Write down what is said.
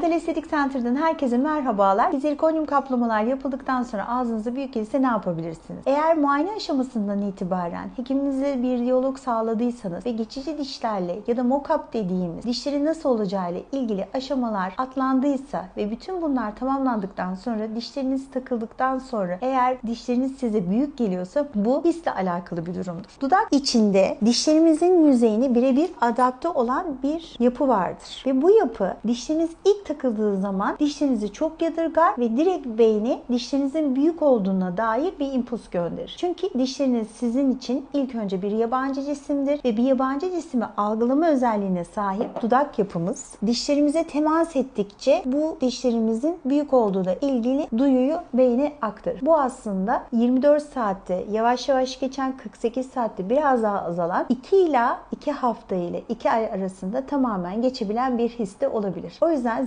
Dental Estetik Center'dan herkese merhabalar. Zirkonyum kaplamalar yapıldıktan sonra ağzınızda büyük gelirse ne yapabilirsiniz? Eğer muayene aşamasından itibaren hekiminizle bir diyalog sağladıysanız ve geçici dişlerle ya da mock-up dediğimiz dişlerin nasıl olacağıyla ilgili aşamalar atlandıysa ve bütün bunlar tamamlandıktan sonra dişleriniz takıldıktan sonra eğer dişleriniz size büyük geliyorsa bu hisle alakalı bir durumdur. Dudak içinde dişlerimizin yüzeyini birebir adapte olan bir yapı vardır. Ve bu yapı dişleriniz ilk takıldığı zaman dişlerinizi çok yadırgar ve direkt beyni dişlerinizin büyük olduğuna dair bir impuls gönderir. Çünkü dişleriniz sizin için ilk önce bir yabancı cisimdir ve bir yabancı cismi algılama özelliğine sahip dudak yapımız dişlerimize temas ettikçe bu dişlerimizin büyük olduğuyla ilgili duyuyu beyne aktarır. Bu aslında 24 saatte yavaş yavaş geçen 48 saatte biraz daha azalan 2 ila 2 hafta ile 2 ay arasında tamamen geçebilen bir his de olabilir. O yüzden